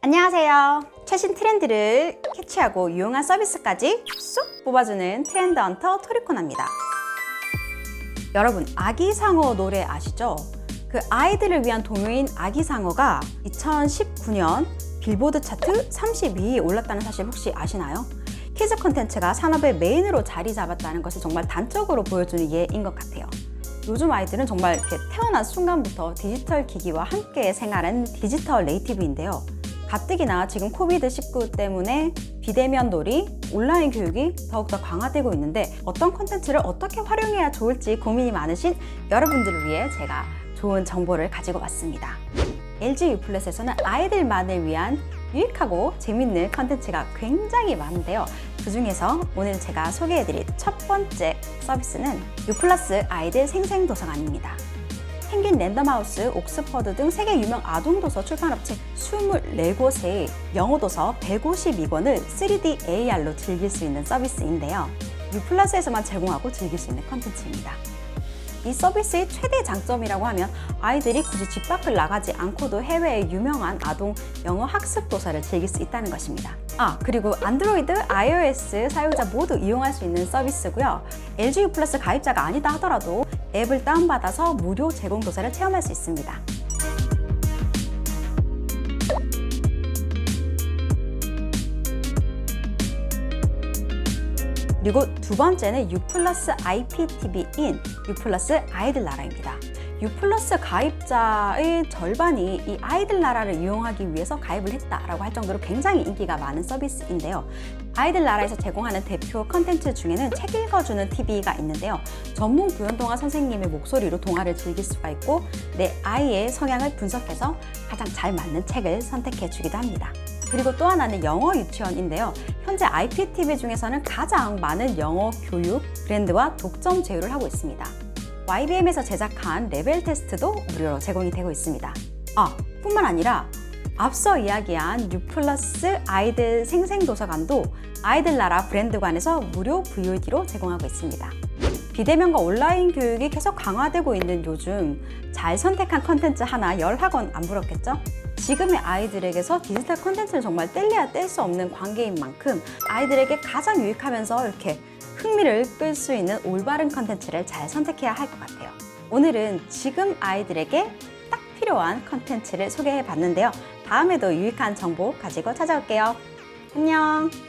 안녕하세요. 최신 트렌드를 캐치하고 유용한 서비스까지 쏙 뽑아주는 트렌드 헌터 토리코나입니다. 여러분, 아기상어 노래 아시죠? 그 아이들을 위한 동요인 아기상어가 2019년 빌보드 차트 32위에 올랐다는 사실 혹시 아시나요? 키즈 콘텐츠가 산업의 메인으로 자리 잡았다는 것을 정말 단적으로 보여주는 예인 것 같아요. 요즘 아이들은 정말 이렇게 태어난 순간부터 디지털 기기와 함께 생활하는 디지털 네이티브인데요. 가뜩이나 지금 코비드19 때문에 비대면 놀이, 온라인 교육이 더욱더 강화되고 있는데 어떤 콘텐츠를 어떻게 활용해야 좋을지 고민이 많으신 여러분들을 위해 제가 좋은 정보를 가지고 왔습니다. LG 유플랫에서는 아이들만을 위한 유익하고 재밌는 컨텐츠가 굉장히 많은데요. 그 중에서 오늘 제가 소개해드릴 첫 번째 서비스는 유플러스 아이들 생생도서관입니다. 펭귄 랜덤하우스, 옥스퍼드 등 세계 유명 아동도서 출판업체 24곳의 영어도서 152권을 3D AR로 즐길 수 있는 서비스인데요. 유플러스에서만 제공하고 즐길 수 있는 컨텐츠입니다. 이 서비스의 최대 장점이라고 하면 아이들이 굳이 집 밖을 나가지 않고도 해외의 유명한 아동 영어 학습 도서를 즐길 수 있다는 것입니다. 아, 그리고 안드로이드, iOS 사용자 모두 이용할 수 있는 서비스고요. LG U 플러스 가입자가 아니다 하더라도 앱을 다운받아서 무료 제공 도서를 체험할 수 있습니다. 그리고 두 번째는 U 플러스 IPTV인 U 플러스 아이들 나라입니다. U 플러스 가입자의 절반이 이 아이들 나라를 이용하기 위해서 가입을 했다라고 할 정도로 굉장히 인기가 많은 서비스인데요. 아이들 나라에서 제공하는 대표 컨텐츠 중에는 책 읽어주는 TV가 있는데요. 전문 교연동화 선생님의 목소리로 동화를 즐길 수가 있고 내 아이의 성향을 분석해서 가장 잘 맞는 책을 선택해 주기도 합니다. 그리고 또 하나는 영어 유치원인데요. 현재 IPTV 중에서는 가장 많은 영어 교육 브랜드와 독점 제휴를 하고 있습니다. YBM에서 제작한 레벨 테스트도 무료로 제공이 되고 있습니다. 아, 뿐만 아니라 앞서 이야기한 U 플러스 아이들 생생도서관도 아이들 나라 브랜드관에서 무료 VOD로 제공하고 있습니다. 비대면과 온라인 교육이 계속 강화되고 있는 요즘 잘 선택한 컨텐츠 하나 열 학원 안 부럽겠죠? 지금의 아이들에게서 디지털 컨텐츠는 정말 뗄래야 뗄 수 없는 관계인 만큼 아이들에게 가장 유익하면서 이렇게 흥미를 끌 수 있는 올바른 컨텐츠를 잘 선택해야 할 것 같아요. 오늘은 지금 아이들에게 딱 필요한 컨텐츠를 소개해 봤는데요. 다음에도 유익한 정보 가지고 찾아올게요. 안녕!